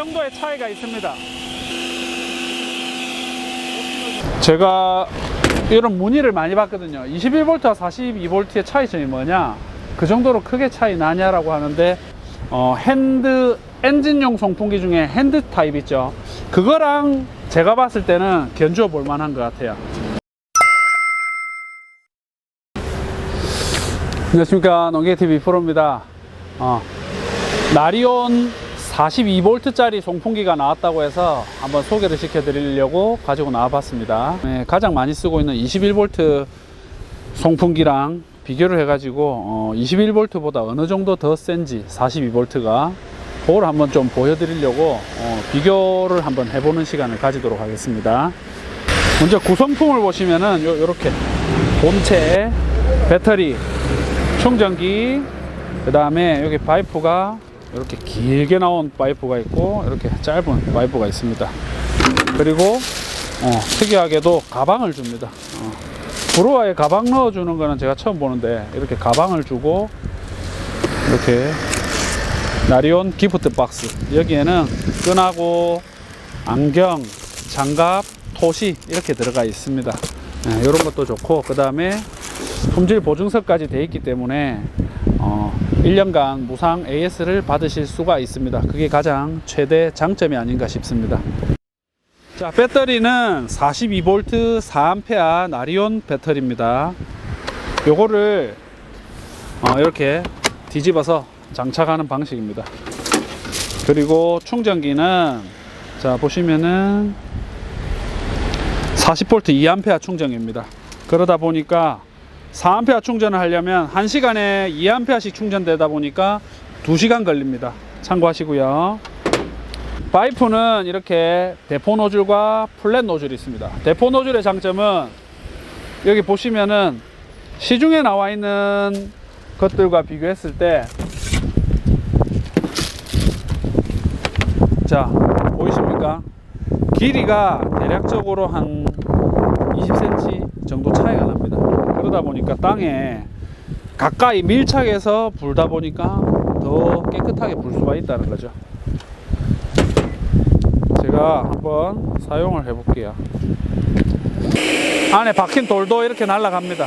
정도의 차이가 있습니다. 제가 이런 문의를 많이 받거든요. 21V와 42V의 차이점이 뭐냐? 그 정도로 크게 차이 나냐라고 하는데 어, 핸드 엔진용 송풍기 중에 핸드 타입 있죠. 그거랑 제가 봤을 때는 견주어 볼 만한 것 같아요. 안녕하십니까 농계TV 프로입니다. 어, 나리온 42V짜리 송풍기가 나왔다고 해서 한번 소개를 시켜드리려고 가지고 나와봤습니다. 네, 가장 많이 쓰고 있는 21V 송풍기랑 비교를 해가지고 어, 21V보다 어느 정도 더 센지 42V가 그걸 한번 좀 보여드리려고 어, 비교를 한번 해보는 시간을 가지도록 하겠습니다. 먼저 구성품을 보시면은 요, 요렇게 본체, 배터리, 충전기, 그 다음에 여기 파이프가 이렇게 길게 나온 파이프가 있고 이렇게 짧은 파이프가 있습니다. 그리고 어, 특이하게도 가방을 줍니다. 어, 브루아에 가방 넣어주는 거는 제가 처음 보는데 이렇게 가방을 주고 이렇게 나리온 기프트 박스 여기에는 끈하고 안경, 장갑, 토시 이렇게 들어가 있습니다. 네, 이런 것도 좋고 그 다음에 품질 보증서까지 돼 있기 때문에 어, 1년간 무상 AS를 받으실 수가 있습니다. 그게 가장 최대 장점이 아닌가 싶습니다. 자, 배터리는 42V 4A 나리온 배터리입니다. 요거를 어, 이렇게 뒤집어서 장착하는 방식입니다. 그리고 충전기는 자, 보시면은 40V 2A 충전기입니다. 그러다 보니까 4A 충전을 하려면 1시간에 2A씩 충전되다 보니까 2시간 걸립니다. 참고하시고요. 파이프는 이렇게 대포 노즐과 플랫 노즐이 있습니다. 대포 노즐의 장점은 여기 보시면은 시중에 나와 있는 것들과 비교했을 때 자, 보이십니까? 길이가 대략적으로 한 20cm 정도 차이가 납니다. 그러다 보니까 땅에 가까이 밀착해서 불다 보니까 더 깨끗하게 불 수가 있다는 거죠. 제가 한번 사용을 해 볼게요. 안에 박힌 돌도 이렇게 날아갑니다.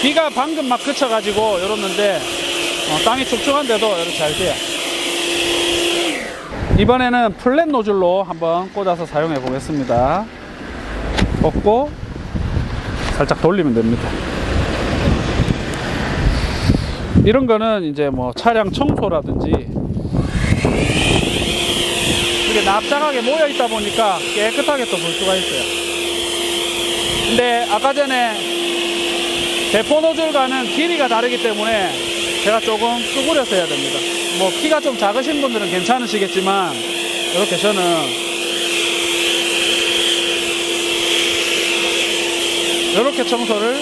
비가 방금 막 그쳐가지고 이러는데 어, 땅이 축축한데도 이렇게 잘 돼요. 이번에는 플랫 노즐로 한번 꽂아서 사용해 보겠습니다. 꽂고 살짝 돌리면 됩니다. 이런 거는 이제 뭐 차량 청소라든지 이렇게 납작하게 모여 있다 보니까 깨끗하게 또 볼 수가 있어요. 근데 아까 전에 대포 노즐과는 길이가 다르기 때문에 제가 조금 수그려서 해야 됩니다. 뭐 키가 좀 작으신 분들은 괜찮으시겠지만 이렇게 저는 이렇게 청소를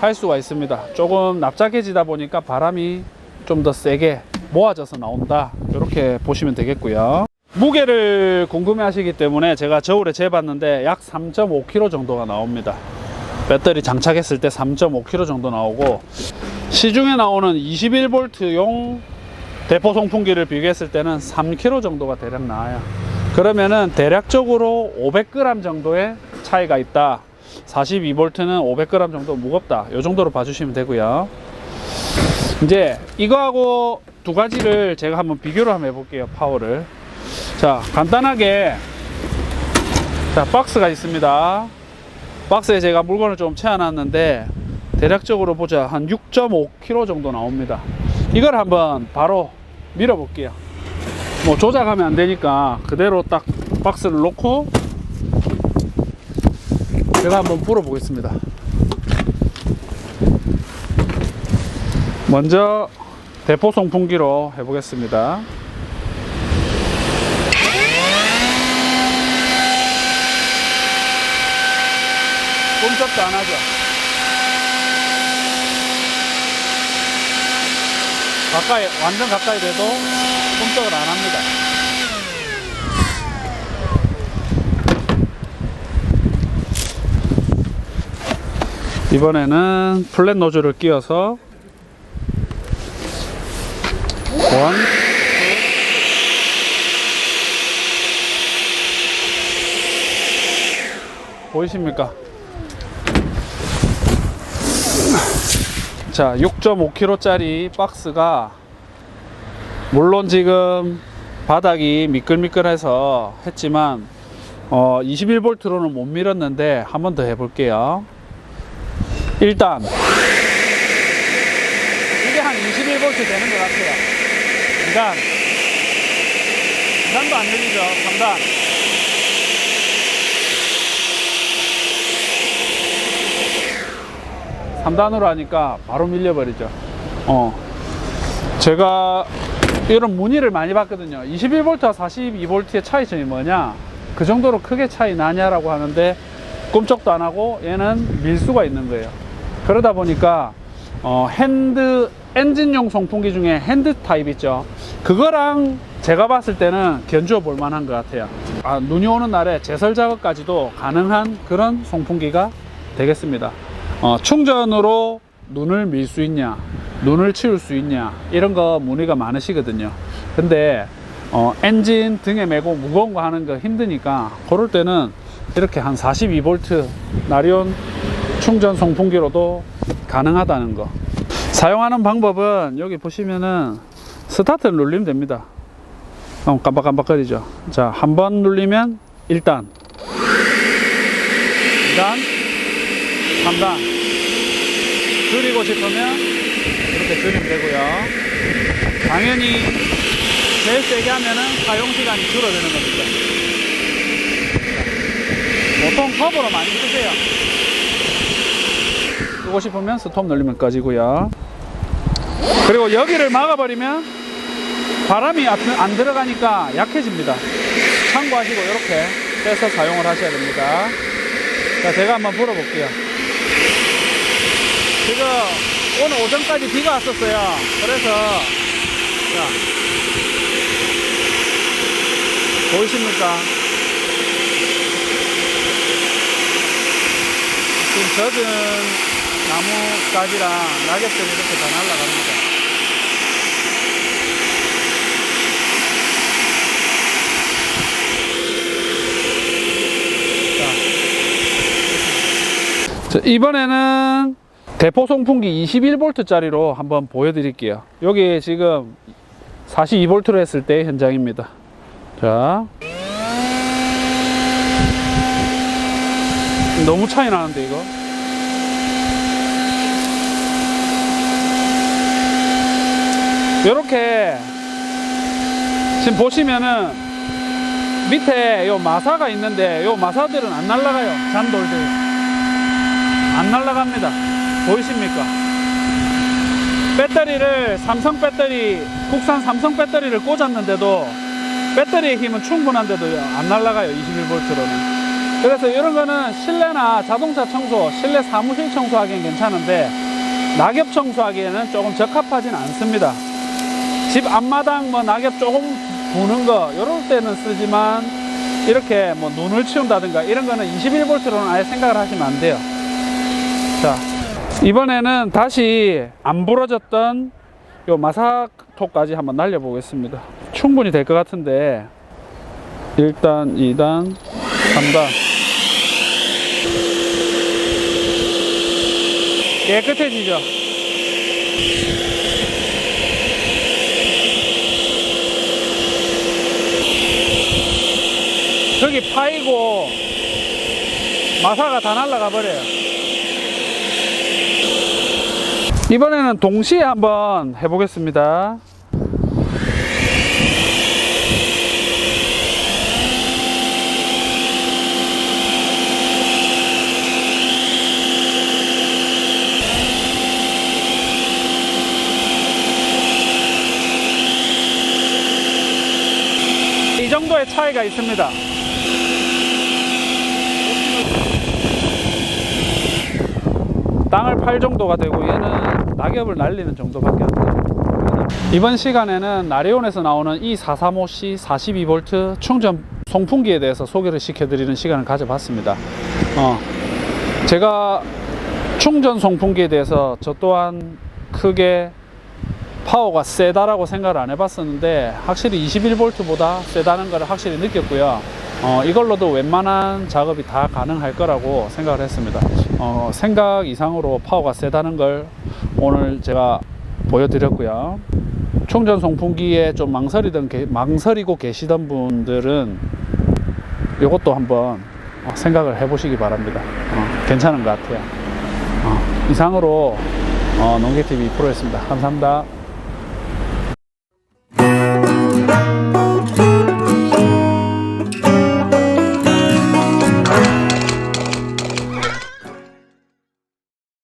할 수가 있습니다. 조금 납작해지다 보니까 바람이 좀 더 세게 모아져서 나온다. 이렇게 보시면 되겠고요. 무게를 궁금해 하시기 때문에 제가 저울에 재봤는데 약 3.5kg 정도가 나옵니다. 배터리 장착했을 때 3.5kg 정도 나오고 시중에 나오는 21V용 대포 송풍기를 비교했을 때는 3kg 정도가 대략 나와요. 그러면은 대략적으로 500g 정도의 차이가 있다. 42V는 500g 정도 무겁다. 이 정도로 봐주시면 되고요. 이제 이거하고 두 가지를 제가 한번 비교를 한번 해볼게요. 파워를. 자, 간단하게 자 박스가 있습니다. 박스에 제가 물건을 좀 채워놨는데 대략적으로 보자 한 6.5kg 정도 나옵니다. 이걸 한번 바로 밀어 볼게요. 뭐 조작하면 안 되니까 그대로 딱 박스를 놓고 제가 한번 불어 보겠습니다. 먼저 대포 송풍기로 해보겠습니다. 꼼짝도 안 하죠. 가까이, 완전 가까이 돼도 꼼짝을 안 합니다. 이번에는 플랫 노즐을 끼워서 원 보이십니까? 자 6.5kg 짜리 박스가 물론 지금 바닥이 미끌미끌해서 했지만 어, 21V로는 못 밀었는데 한 번 더 해볼게요 일단 이게 한 21V 되는 것 같아요. 2단 2단도 안 열리죠. 3단 3단으로 하니까 바로 밀려버리죠. 어. 제가 이런 문의를 많이 받거든요. 21V와 42V의 차이점이 뭐냐? 그 정도로 크게 차이 나냐라고 하는데 꿈쩍도 안 하고 얘는 밀 수가 있는 거예요. 그러다 보니까 어, 핸드 엔진용 송풍기 중에 핸드 타입 있죠. 그거랑 제가 봤을 때는 견주어 볼 만한 것 같아요. 아, 눈이 오는 날에 제설 작업까지도 가능한 그런 송풍기가 되겠습니다. 어, 충전으로 눈을 밀 수 있냐, 눈을 치울 수 있냐, 이런 거 문의가 많으시거든요. 근데 어, 엔진 등에 메고 무거운 거 하는 거 힘드니까 그럴 때는 이렇게 한 42V 나리온 충전 송풍기로도 가능하다는 거. 사용하는 방법은 여기 보시면은 스타트를 누르면 됩니다. 어, 깜빡깜빡거리죠. 자, 한번 누르면 1단, 2단, 3단. 줄이고 싶으면 이렇게 줄이면 되고요. 당연히 제일 세게 하면은 사용 시간이 줄어드는 겁니다. 보통 컵으로 많이 쓰세요. 쓰고 싶으면 스톱 눌리면 꺼지고요. 그리고 여기를 막아버리면 바람이 안- 안 들어가니까 약해집니다. 참고하시고 이렇게 빼서 사용을 하셔야 됩니다. 자, 제가 한번 불어볼게요. 지금 오늘 오전까지 비가 왔었어요. 그래서 자 보이십니까? 지금 젖은 나무 가지랑 낙엽들이 이렇게 다 날아갑니다. 자, 이번에는 대포 송풍기 21V짜리로 한번 보여드릴게요. 여기 지금 42V로 했을 때 현장입니다. 자. 너무 차이 나는데, 이거. 요렇게 지금 보시면은 밑에 요 마사가 있는데 요 마사들은 안 날아가요. 잔돌들. 안 날아갑니다. 보이십니까? 배터리를 삼성 배터리, 국산 삼성 배터리를 꽂았는데도 배터리의 힘은 충분한데도 안 날아가요. 21V로는. 그래서 이런 거는 실내나 자동차 청소, 실내 사무실 청소하기엔 괜찮은데 낙엽 청소하기에는 조금 적합하진 않습니다. 집 앞마당 뭐 낙엽 조금 부는 거 이럴 때는 쓰지만 이렇게 뭐 눈을 치운다든가 이런 거는 21V로는 아예 생각을 하시면 안 돼요. 자, 이번에는 다시 안 부러졌던 요 마사토까지 한번 날려 보겠습니다. 충분히 될 것 같은데 1단, 2단, 3단 깨끗해지죠? 저기 파이고 마사가 다 날아가 버려요. 이번에는 동시에 한번 해보겠습니다. 이 정도의 차이가 있습니다. 땅을 팔 정도가 되고 얘는 낙엽을 날리는 정도밖에 안 돼요. 이번 시간에는 나리온에서 나오는 이 435C 42V 충전 송풍기에 대해서 소개를 시켜드리는 시간을 가져봤습니다. 어, 제가 충전 송풍기에 대해서 저 또한 크게 파워가 세다라고 생각을 안 해봤었는데 확실히 21V보다 세다는 걸 확실히 느꼈고요. 어, 이걸로도 웬만한 작업이 다 가능할 거라고 생각을 했습니다. 어, 생각 이상으로 파워가 세다는 걸 오늘 제가 보여드렸고요. 충전 송풍기에 좀 망설이던 게- 망설이고 계시던 분들은 이것도 한번 어, 생각을 해보시기 바랍니다. 어, 괜찮은 것 같아요. 어, 이상으로 어, 농개TV 프로였습니다. 감사합니다.